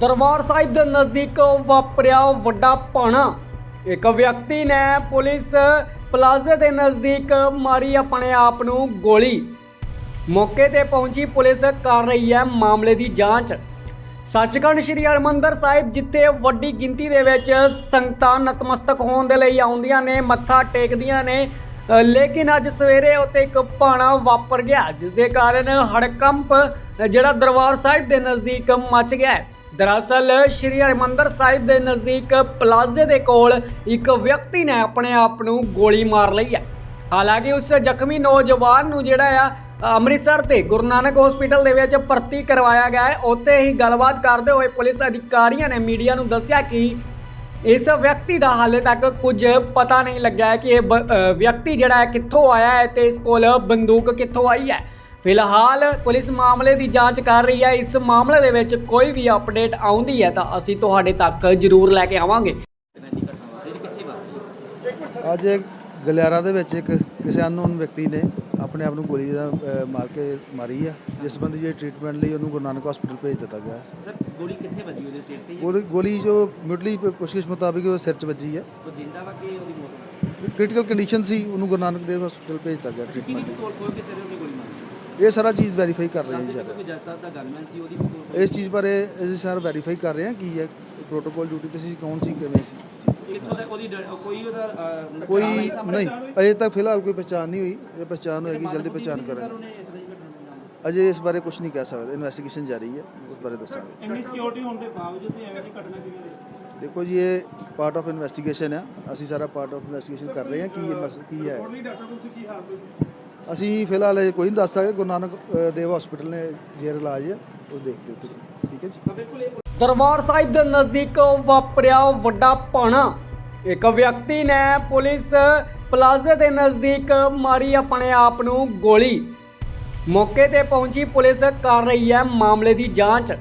ਦਰਬਾਰ ਸਾਹਿਬ ਦੇ ਨਜ਼ਦੀਕ ਵਾਪਰਿਆ ਵੱਡਾ ਭਾਣਾ ਇੱਕ ਵਿਅਕਤੀ ਨੇ ਪੁਲਿਸ ਪਲਾਜ਼ੇ ਦੇ ਨਜ਼ਦੀਕ ਮਾਰੀ ਆਪਣੇ ਆਪ ਨੂੰ ਗੋਲੀ। ਮੌਕੇ ਤੇ ਪਹੁੰਚੀ ਪੁਲਿਸ ਕਰ ਰਹੀ ਹੈ ਮਾਮਲੇ ਦੀ ਜਾਂਚ। ਸੱਚਖੰਡ ਸ੍ਰੀ ਹਰਿਮੰਦਰ ਸਾਹਿਬ ਜਿੱਥੇ ਵੱਡੀ ਗਿਣਤੀ ਦੇ ਵਿੱਚ ਸੰਗਤਾਂ ਨਤਮਸਤਕ ਹੋਣ ਦੇ ਲਈ ਆਉਂਦੀਆਂ ਨੇ, ਮੱਥਾ ਟੇਕਦੀਆਂ ਨੇ ਲੇਕਿਨ ਅੱਜ ਸਵੇਰੇ ਉੱਤੇ ਇੱਕ ਭਾਣਾ ਵਾਪਰ ਗਿਆ, ਜਿਸ ਦੇ ਕਾਰਨ ਹੜਕੰਪ ਜਿਹੜਾ ਦਰਬਾਰ ਸਾਹਿਬ ਦੇ ਨਜ਼ਦੀਕ ਮਚ ਗਿਆ ਦਰਅਸਲ ਸ੍ਰੀ ਹਰਿਮੰਦਰ ਸਾਹਿਬ ਦੇ ਨਜ਼ਦੀਕ ਪਲਾਜ਼ੇ ਦੇ ਕੋਲ ਇੱਕ ਵਿਅਕਤੀ ਨੇ ਆਪਣੇ ਆਪ ਨੂੰ ਗੋਲੀ ਮਾਰ ਲਈ ਹੈ। ਹਾਲਾਂਕਿ ਉਸ ਜ਼ਖਮੀ ਨੌਜਵਾਨ ਨੂੰ ਜਿਹੜਾ ਆ ਅੰਮ੍ਰਿਤਸਰ ਤੇ ਗੁਰੂ ਨਾਨਕ ਹਸਪੀਟਲ ਦੇ ਵਿੱਚ ਭਰਤੀ ਕਰਵਾਇਆ ਗਿਆ ਹੈ। ਉੱਥੇ ਹੀ ਗੱਲਬਾਤ ਕਰਦੇ ਹੋਏ ਪੁਲਿਸ ਅਧਿਕਾਰੀਆਂ ਨੇ ਮੀਡੀਆ ਨੂੰ ਦੱਸਿਆ ਕਿ ਇਸ ਵਿਅਕਤੀ ਦਾ ਹਾਲੇ ਤੱਕ ਕੁਝ ਪਤਾ ਨਹੀਂ ਲੱਗਿਆ ਹੈ ਕਿ ਇਹ ਬ- ਵਿਅਕਤੀ ਜਿਹੜਾ ਹੈ ਕਿੱਥੋਂ ਆਇਆ ਹੈ ਤੇ ਇਸ ਕੋਲ ਬੰਦੂਕ ਕਿੱਥੋਂ ਆਈ ਹੈ। ਫਿਲਹਾਲ ਪੁਲਿਸ ਮਾਮਲੇ ਦੀ ਜਾਂਚ ਕਰ ਰਹੀ ਹੈ। ਇਸ ਮਾਮਲੇ ਦੇ ਵਿੱਚ ਕੋਈ ਵੀ ਅਪਡੇਟ ਆਉਂਦੀ ਹੈ ਤਾਂ ਅਸੀਂ ਤੁਹਾਡੇ ਤੱਕ ਜ਼ਰੂਰ ਲੈ ਕੇ ਆਵਾਂਗੇ। ਅੱਜ ਇੱਕ ਗਲਿਆਰਾ ਦੇ ਵਿੱਚ ਇੱਕ ਕਿਸੇ ਅਨਨੋਨ ਵਿਅਕਤੀ ਨੇ ਆਪਣੇ ਆਪ ਨੂੰ ਗੋਲੀ ਦਾ ਮਾਰ ਕੇ ਮਾਰੀ ਆ। ਜਿਸ ਸੰਬੰਧੀ ਜੇ ਟ੍ਰੀਟਮੈਂਟ ਲਈ ਉਹਨੂੰ ਗੁਰੂ ਨਾਨਕ ਹਸਪੀਟਲ ਭੇਜ ਦਿੱਤਾ ਗਿਆ। ਹੈ। ਸਰ ਗੋਲੀ ਕਿੱਥੇ ਵੱਜੀ ਉਹਦੇ ਸਿਰ ਤੇ? ਗੋਲੀ ਗੋਲੀ ਜੋ ਮੁੱਢਲੀ ਪ- ਪੁੱਛਗਿੱਛ ਮੁਤਾਬਿਕ ਉਹ ਸਿਰ 'ਚ ਵੱਜੀ ਹੈ ਉਹ ਜਿੰਦਾ ਵਾ ਕਿ ਉਹਦੀ ਮੌਤ? ਕ੍ਰਿਟੀਕਲ ਕੰਡੀਸ਼ਨ ਸੀ ਉਹਨੂੰ ਗੁਰੂ ਨਾਨਕ ਦੇਵ ਹਸਪੀਟਲ ਭੇਜ ਦਿੱਤਾ ਗਿਆ ਕਿਹਦੀ ਟ੍ਰੀਟਮੈਂਟ ਪਿਸਤੌਲ ਖੋਲ ਕੇ ਸਿਰੇ ਉਹਨੇ ਗੋਲੀ ਮਾਰੀ? ਇਹ ਸਾਰਾ ਚੀਜ਼ ਵੈਰੀਫਾਈ ਕਰ ਰਹੇ ਹਾਂ ਜੀ ਕੋਈ ਜੱਜ ਸਾਹਿਬ ਦਾ ਗਨਮੈਨ ਸੀ ਉਹਦੀ ਇਸ ਚੀਜ਼ ਬਾਰੇ ਅਸੀਂ ਸਾਰਾ ਵੈਰੀਫਾਈ ਕਰ ਰਹੇ ਹਾਂ ਕੀ ਹੈ ਪ੍ਰੋਟੋਕਾਲ ਡਿਊਟੀ ਤੇ ਸੀ ਕੌਣ ਸੀ ਕਿਵੇਂ ਸੀ। ਕਿੱਥੋਂ ਤੱਕ ਉਹਦੀ ਡ- ਕੋਈ ਉਹਦਾ ਅਹ, ਕੋਈ? ਨਹੀਂ ਅਜੇ ਤੱਕ ਫਿਲਹਾਲ ਕੋਈ ਪਛਾਣ ਨਹੀਂ ਹੋਈ ਇਹ ਪਛਾਣ ਹੋਏਗੀ ਜਲਦੀ ਪਛਾਣ ਸਰ ਕਰਾਂਗੇ। ਉਹਨੇ ਇਸ ਤਰ੍ਹਾਂ ਹੀ ਘਟਨਾ ਨੂੰ ਅੰਜਾਮ ਅਜੇ ਇਸ ਬਾਰੇ ਕੁਝ ਨਹੀਂ ਕਹਿ ਸਕਦੇ ਇਨਵੈਸਟੀਗੇਸ਼ਨ ਜਾਰੀ ਹੈ ਉਸ ਬਾਰੇ ਦੱਸਾਂਗੇ। ਇੰਨੀ ਸਿਕਿਉਰਿਟੀ ਹੋਣ ਦੇ ਬਾਵਜੂਦ ਵੀ ਐਵੇਂ ਦੀ ਘਟਨਾ ਕਿਵੇਂ ਹੋਈ? ਦੇਖੋ ਜੀ ਇਹ ਪਾਰਟ ਆਫ ਇਨਵੈਸਟੀਗੇਸ਼ਨ ਹੈ ਅਸੀਂ ਸਾਰਾ ਪਾਰਟ ਆਫ ਇਨਵੈਸਟੀਗੇਸ਼ਨ ਕਰ ਰਹੇ ਹਾਂ ਕੀ ਇਹ ਮਸ ਕੀ ਹੈ। ਅਸੀਂ ਫਿਲਹਾਲ ਇਹ ਕੋਈ ਨਹੀਂ ਦੱਸ ਸਕਦੇ ਗੁਰੂ ਨਾਨਕ ਦੇਵ ਹਸਪੀਟਲ ਨੇ ਜੇਰ ਇਲਾਜ ਹੈ, ਉਹ ਦੇਖਦੇ ਉੱਤੇ ਠੀਕ ਹੈ ਜੀ? ਦਰਬਾਰ ਸਾਹਿਬ ਦੇ ਨਜ਼ਦੀਕ ਵਾਪਰਿਆ ਵੱਡਾ ਭਾਣਾ ਇੱਕ ਵਿਅਕਤੀ ਨੇ ਪੁਲਿਸ ਪਲਾਜ਼ੇ ਦੇ ਨਜ਼ਦੀਕ ਮਾਰੀ ਆਪਣੇ ਆਪ ਨੂੰ ਗੋਲੀ। ਮੌਕੇ ਤੇ ਪਹੁੰਚੀ ਪੁਲਿਸ ਕਰ ਰਹੀ ਹੈ ਮਾਮਲੇ ਦੀ ਜਾਂਚ।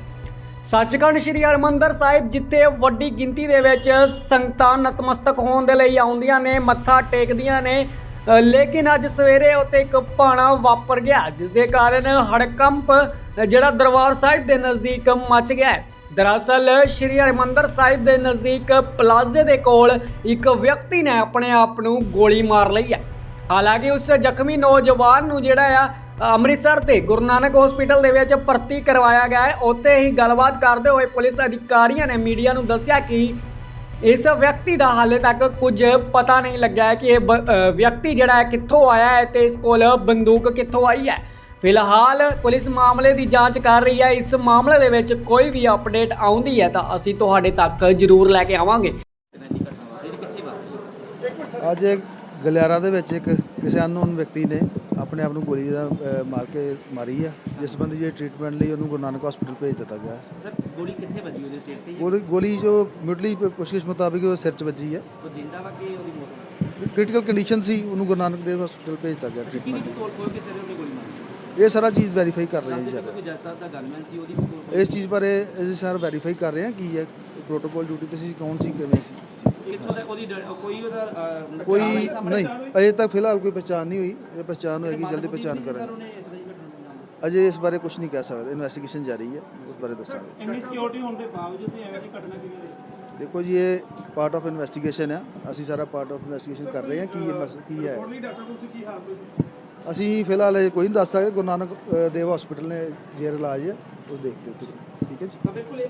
ਸੱਚਖੰਡ ਸ੍ਰੀ ਹਰਿਮੰਦਰ ਸਾਹਿਬ ਜਿੱਥੇ ਵੱਡੀ ਗਿਣਤੀ ਦੇ ਵਿੱਚ ਸੰਗਤਾਂ ਨਤਮਸਤਕ ਹੋਣ ਦੇ ਲਈ ਆਉਂਦੀਆਂ ਨੇ, ਮੱਥਾ ਟੇਕਦੀਆਂ ਨੇ ਲੇਕਿਨ ਅੱਜ ਸਵੇਰੇ ਉੱਤੇ ਇੱਕ ਭਾਣਾ ਵਾਪਰ ਗਿਆ ਜਿਸ ਦੇ ਕਾਰਨ ਹੜਕੰਪ ਜਿਹੜਾ ਦਰਬਾਰ ਸਾਹਿਬ ਦੇ ਨਜ਼ਦੀਕ ਮਚ ਗਿਆ ਦਰਅਸਲ ਸ੍ਰੀ ਹਰਿਮੰਦਰ ਸਾਹਿਬ ਦੇ ਨਜ਼ਦੀਕ ਪਲਾਜ਼ੇ ਦੇ ਕੋਲ ਇੱਕ ਵਿਅਕਤੀ ਨੇ ਆਪਣੇ ਆਪ ਨੂੰ ਗੋਲੀ ਮਾਰ ਲਈ ਹੈ। ਹਾਲਾਂਕਿ ਉਸ ਜ਼ਖਮੀ ਨੌਜਵਾਨ ਨੂੰ ਜਿਹੜਾ ਆ ਅੰਮ੍ਰਿਤਸਰ ਤੇ ਗੁਰੂ ਨਾਨਕ ਹਸਪੀਟਲ ਦੇ ਵਿੱਚ ਭਰਤੀ ਕਰਵਾਇਆ ਗਿਆ ਹੈ। ਉੱਥੇ ਹੀ ਗੱਲਬਾਤ ਕਰਦੇ ਹੋਏ ਪੁਲਿਸ ਅਧਿਕਾਰੀਆਂ ਨੇ ਮੀਡੀਆ ਨੂੰ ਦੱਸਿਆ ਕਿ ਇਸ ਵਿਅਕਤੀ ਦਾ ਹਾਲੇ ਤੱਕ ਕੁਝ ਪਤਾ ਨਹੀਂ ਲੱਗਿਆ ਹੈ ਕਿ ਇਹ ਵਿਅਕਤੀ ਜਿਹੜਾ ਹੈ ਕਿੱਥੋਂ ਆਇਆ ਹੈ ਤੇ ਇਸ ਕੋਲ ਬੰਦੂਕ ਕਿੱਥੋਂ ਆਈ ਹੈ। ਫਿਲਹਾਲ ਪੁਲਿਸ ਮਾਮਲੇ ਦੀ ਜਾਂਚ ਕਰ ਰਹੀ ਹੈ। ਇਸ ਮਾਮਲੇ ਦੇ ਵਿੱਚ ਕੋਈ ਵੀ ਅਪਡੇਟ ਆਉਂਦੀ ਹੈ ਤਾਂ ਅਸੀਂ ਤੁਹਾਡੇ ਤੱਕ ਜ਼ਰੂਰ ਲੈ ਕੇ ਆਵਾਂਗੇ। ਅੱਜ ਇੱਕ ਗਲਿਆਰਾ ਦੇ ਵਿੱਚ ਇੱਕ ਕਿਸੇ ਅਨਨੋਨ ਵਿਅਕਤੀ ਨੇ ਆਪਣੇ ਆਪ ਨੂੰ ਗੋਲੀ ਦਾ ਅ, ਮਾਰ ਕੇ ਮਾਰੀ ਆ। ਜਿਸ ਸੰਬੰਧੀ ਜੇ ਟ੍ਰੀਟਮੈਂਟ ਲਈ ਉਹਨੂੰ ਗੁਰੂ ਨਾਨਕ ਹਸਪੀਟਲ ਭੇਜ ਦਿੱਤਾ ਗਿਆ। ਹੈ। ਸਰ ਗੋਲੀ ਕਿੱਥੇ ਵੱਜੀ ਉਹਦੇ ਸਿਰ ਤੇ? ਗੋਲੀ ਗੋਲੀ ਜੋ ਮੁੱਢਲੀ ਪ- ਪੁੱਛਗਿੱਛ ਮੁਤਾਬਿਕ ਉਹ ਸਿਰ 'ਚ ਵੱਜੀ ਹੈ ਉਹ ਜਿੰਦਾ ਵਾ ਕਿ ਉਹਦੀ ਮੌਤ ਕ੍ਰਿਟੀਕਲ ਕੰਡੀਸ਼ਨ ਸੀ ਉਹਨੂੰ ਗੁਰੂ ਨਾਨਕ ਦੇਵ ਹਸਪੀਟਲ ਭੇਜ ਦਿੱਤਾ ਗਿਆ। ਕਿਹਦੀ ਟ੍ਰੀਟਮੈਂਟ ਪਿਸਤੌਲ ਖੋਲ ਕੇ ਸਿਰੇ ਉਹਨੇ ਗੋਲੀ ਮਾਰੀ? ਇਹ ਸਾਰਾ ਚੀਜ਼ ਵੈਰੀਫਾਈ ਕਰ ਰਹੇ ਹਾਂ ਜੀ ਸਾਰਾ। ਕੋਈ ਜੱਜ ਸਾਹਿਬ ਦਾ ਗਨਮੈਨ ਸੀ ਉਹਦੀ ਪਿਸਤੌਲ ਇਸ ਚੀਜ਼ ਬਾਰੇ ਅਸੀਂ ਸਾਰਾ ਵੈਰੀਫਾਈ ਕਰ ਰਹੇ ਹਾਂ ਕੀ ਹੈ ਪ੍ਰੋਟੋਕਾਲ ਡਿਊਟੀ ਤੇ ਸੀ ਕੌਣ ਸੀ ਕਿਵੇਂ ਸੀ। ਕਿੱਥੋਂ ਤੱਕ ਉਹਦੀ ਡ- ਕੋਈ ਉਹਦਾ ਅਹ? ਨਹੀਂ ਅਜੇ ਤੱਕ ਫਿਲਹਾਲ ਕੋਈ ਪਛਾਣ ਨਹੀਂ ਹੋਈ। ਇਹ ਪਛਾਣ ਹੋਏਗੀ ਜਲਦੀ ਪਛਾਣ ਸਰ ਕਰਾਂਗੇ। ਉਹਨੇ ਇਸ ਤਰ੍ਹਾਂ ਹੀ ਘਟਨਾ ਨੂੰ ਅੰਜਾਮ ਅਜੇ ਇਸ ਬਾਰੇ ਕੁਝ ਨਹੀਂ ਕਹਿ ਸਕਦੇ ਇਨਵੈਸਟੀਗੇਸ਼ਨ ਜਾਰੀ ਹੈ ਉਸ ਬਾਰੇ ਦੱਸਾਂਗੇ। ਇੰਨੀ ਸਿਕਿਉਰਿਟੀ ਹੋਣ ਦੇ ਬਾਵਜੂਦ ਵੀ ਐਵੇਂ ਦੀ ਘਟਨਾ ਕਿਵੇਂ ਹੋਈ ਦੇਖੋ ਜੀ ਇਹ ਪਾਰਟ ਆਫ ਇਨਵੈਸਟੀਗੇਸ਼ਨ ਹੈ ਅਸੀਂ ਸਾਰਾ ਪਾਰਟ ਆਫ ਇਨਵੈਸਟੀਗੇਸ਼ਨ ਕਰ ਰਹੇ ਹਾਂ ਕੀ ਇਹ ਮਸ ਕੀ ਹੈ। ਅਸੀਂ ਫਿਲਹਾਲ ਇਹ ਕੋਈ ਨਹੀਂ ਦੱਸ ਸਕਦੇ ਗੁਰੂ ਨਾਨਕ ਅ, ਦੇਵ ਹਸਪੀਟਲ ਨੇ ਜੇਰ ਇਲਾਜ ਹੈ ਉਹ ਦੇਖਦੇ ਉੱਤੇ ਠੀਕ ਹੈ ਜੀ। ਬਿਲਕੁਲ ਇਹ